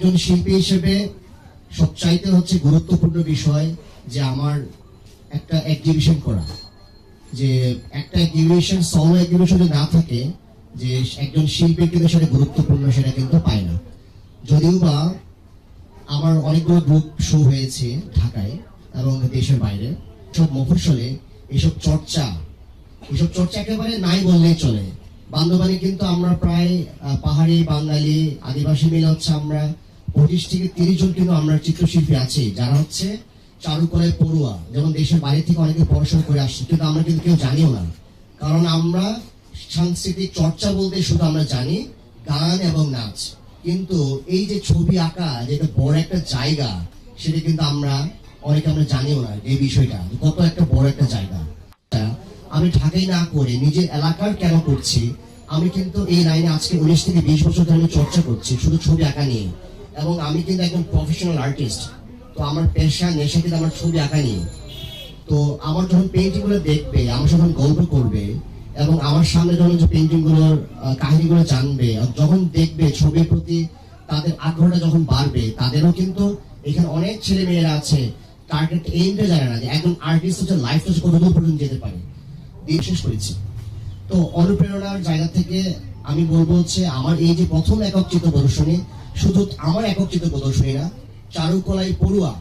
একজন শিল্পী হিসেবে সবচাইতে হচ্ছে গুরুত্বপূর্ণ বিষয় যে আমার একটা এক্সিবিশন করা। যে একটা এক্সিবিশন সলো এক্সিবিশন না থাকে, যে একজন শিল্পীর কিন্তু সেটা গুরুত্বপূর্ণ সেটা কিন্তু পায় না। যদিও বা আমার অনেকগুলো গ্রুপ শো হয়েছে ঢাকায় এবং দেশের বাইরে। সব মফস্বলে এইসব চর্চা, এসব চর্চা একেবারে নাই বললেই চলে। বান্দবানে কিন্তু আমরা প্রায় পাহাড়ি বাঙালি, আদিবাসী মিলে হচ্ছে আমরা। পঁচিশ থেকে তিরিশ জন কিন্তু আমরা চিত্রশিল্পী আছি, যারা হচ্ছে চারুকলায় পড়ুয়া, যেমন দেশের বাইরে থেকে অনেকে পড়াশোনা করে আসছে, কিন্তু আমরা কিন্তু কেউ জানিও না। কারণ আমরা সাংস্কৃতিক চর্চা বলতে শুধু আমরা জানি গান এবং নাচ। কিন্তু এই যে ছবি আঁকা যেটা বড় একটা জায়গা, সেটা কিন্তু আমরা, অনেকে আমরা জানিও না এই বিষয়টা। কত একটা বড় একটা জায়গা। আমি ঢাকায় না করে নিজের এলাকার কেন করছি? আমি কিন্তু এই লাইনে আজকে উনিশ থেকে বিশ বছর ধরে চর্চা করছি, শুধু ছবি আঁকা নিয়ে। এবং আমি কিন্তু একজন প্রফেশনাল আর্টিস্ট তো আমার পেশা নেশা কিন্তু আমার ছবি আঁকা নিয়ে। তো আমার যখন পেন্টিংগুলো দেখবে, আমার যখন গল্প করবে, এবং আমার সামনে যখন যে পেন্টিংগুলোর কাহিনীগুলো জানবে যখন দেখবে ছবির প্রতি তাদের আগ্রহটা যখন বাড়বে, তাদেরও কিন্তু এখানে অনেক ছেলে মেয়েরা আছে টার্গেট এইমটা জানে না, যে একজন আর্টিস্ট হচ্ছে লাইফ হচ্ছে কতদূর পর্যন্ত যেতে পারে। শেষ করেছি। তো অনুপ্রেরণার জায়গা থেকে আমি বলব হচ্ছে, আমার এই যে প্রথম একক চিত্র প্রদর্শনী শুধু আমার একত্রিত প্রদর্শনী না চারুকলাই পড়ুয়া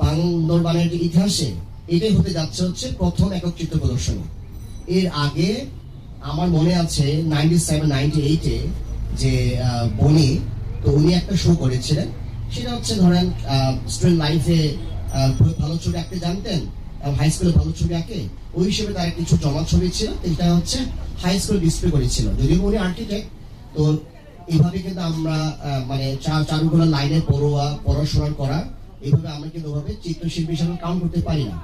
বান্দরবানের ইতিহাসে, এটাই হতে যাচ্ছে হচ্ছে প্রথম একত্রিত প্রদর্শনী। এর আগে আমার মনে আছে নাইনটি সেভেন নাইনটি এইটে যে বনি, তো উনি একটা শো করেছিলেন। সেটা হচ্ছে ধরেন স্টুডেন্ট লাইফে ভালো ছবি আঁকতে জানতেন হাই স্কুলে ভালো ছবি আঁকে, ওই হিসেবে তার কিছু জমা ছবি ছিল এটা হচ্ছে হাই স্কুল ডিসপ্লে করেছিল। যদিও উনি আর্কিটেক্ট তো এইভাবে কিন্তু আমরা মানে চারুকলা লাইনে পড়ুয়া, পড়াশোনা করা এইভাবে আমরা কিন্তু ওভাবে চিত্রশিল্পী হিসাবে কাউন্ট করতে পারি না।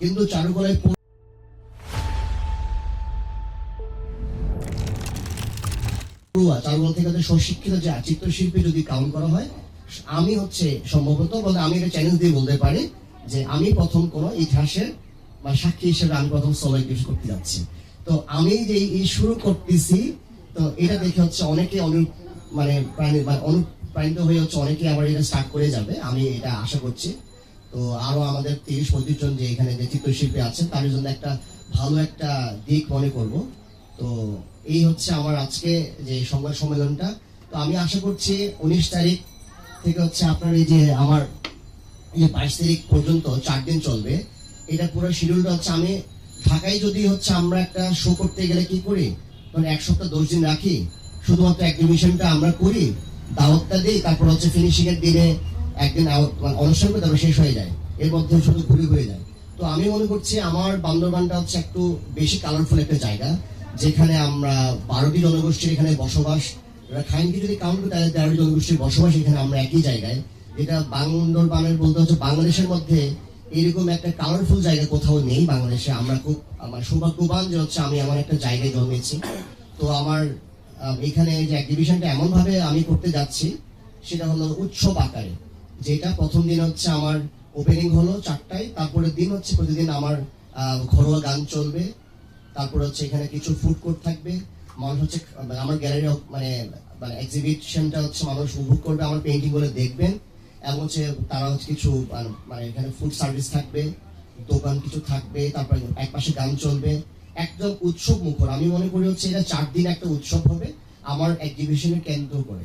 কিন্তু চারুকলায় চারুকলা থেকে স্বশিক্ষিত চিত্রশিল্পী যদি কাউন্ট করা হয়, আমি হচ্ছে সম্ভবত, বলে আমি এটা চ্যালেঞ্জ দিয়ে বলতে পারি, যে আমি প্রথম কোন ইতিহাসের বা সাক্ষী হিসেবে আমি প্রথম সবাই কিছু করতে যাচ্ছি। তো আমি যে শুরু করতেছি, তো এটা দেখে হচ্ছে অনেকে অনু মানে প্রাণী অনুপ্রাণিত হয়ে হচ্ছে অনেকে আবার এটা স্টার্ট করে যাবে, আমি এটা আশা করছি। তো আরও আমাদের তিরিশ পঁয়ত্রিশ জন যে এখানে যে চিত্রশিল্পী আছেন তাদের জন্য একটা ভালো একটা দিক মনে করব। তো এই হচ্ছে আমার আজকে যে সংবাদ সম্মেলনটা। তো আমি আশা করছি উনিশ তারিখ থেকে হচ্ছে আপনার এই যে আমার এই বাইশ তারিখ পর্যন্ত চার দিন চলবে, এটা পুরো শিডিউলটা হচ্ছে আমি ঢাকায় যদি হচ্ছে আমরা একটা শো করতে গেলে কি করি? মানে এক সপ্তাহ দশ দিন রাখি শুধুমাত্র এক্সিবিশনটা আমরা করি, দাওয়াতটা দিই, তারপর হচ্ছে ফিনিশিং এর দিনে একদিন মানে অনুষ্ঠান করে তারপর শেষ হয়ে যায়। এর মধ্যে শুধু ঘুরে ঘুরে যায়। তো আমি মনে করছি আমার বান্দরবানটা হচ্ছে একটু বেশি কালারফুল একটা জায়গা, যেখানে আমরা বারোটি জনগোষ্ঠীর এখানে বসবাস খাইনকে যদি কাউন্ট করি, তাহলে তেরোটি জনগোষ্ঠীর বসবাস এখানে আমরা একই জায়গায়। যেটা বান্দরবানের বলতে হচ্ছে বাংলাদেশের মধ্যে এরকম একটা কালারফুল জায়গা কোথাও নেই বাংলাদেশে। আমরা খুব আমার সৌভাগ্যবান যে হচ্ছে আমি আমার একটা জায়গায় জন্মেছি। তো আমার এখানে যে এক্সিবিশনটা এমন ভাবে আমি করতে যাচ্ছি, সেটা হলো উৎসব আকারে। যেটা প্রথম দিন হচ্ছে আমার ওপেনিং হলো চারটায় তারপরে দিন হচ্ছে প্রতিদিন আমার ঘরোয়া গান চলবে। তারপর হচ্ছে এখানে কিছু ফুড কোর্ট থাকবে। মানুষ হচ্ছে, আমার গ্যালারি মানে মানে এক্সিবিশনটা হচ্ছে মানুষ উপভোগ করবে, আমার পেন্টিংগুলো দেখবেন। এবং হচ্ছে তারা হচ্ছে কিছু মানে- এখানে ফুড সার্ভিস থাকবে, দোকান কিছু থাকবে, তারপরে এক পাশে গান চলবে। একদম উৎসব মুখর। আমি মনে করি হচ্ছে এটা চার দিন একটা উৎসব হবে, আমার এক্সিবিশনের কেন্দ্র করে।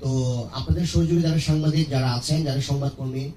তো আপনাদের সহযোগী যারা সাংবাদিক, যারা আছেন, যারা সংবাদকর্মী।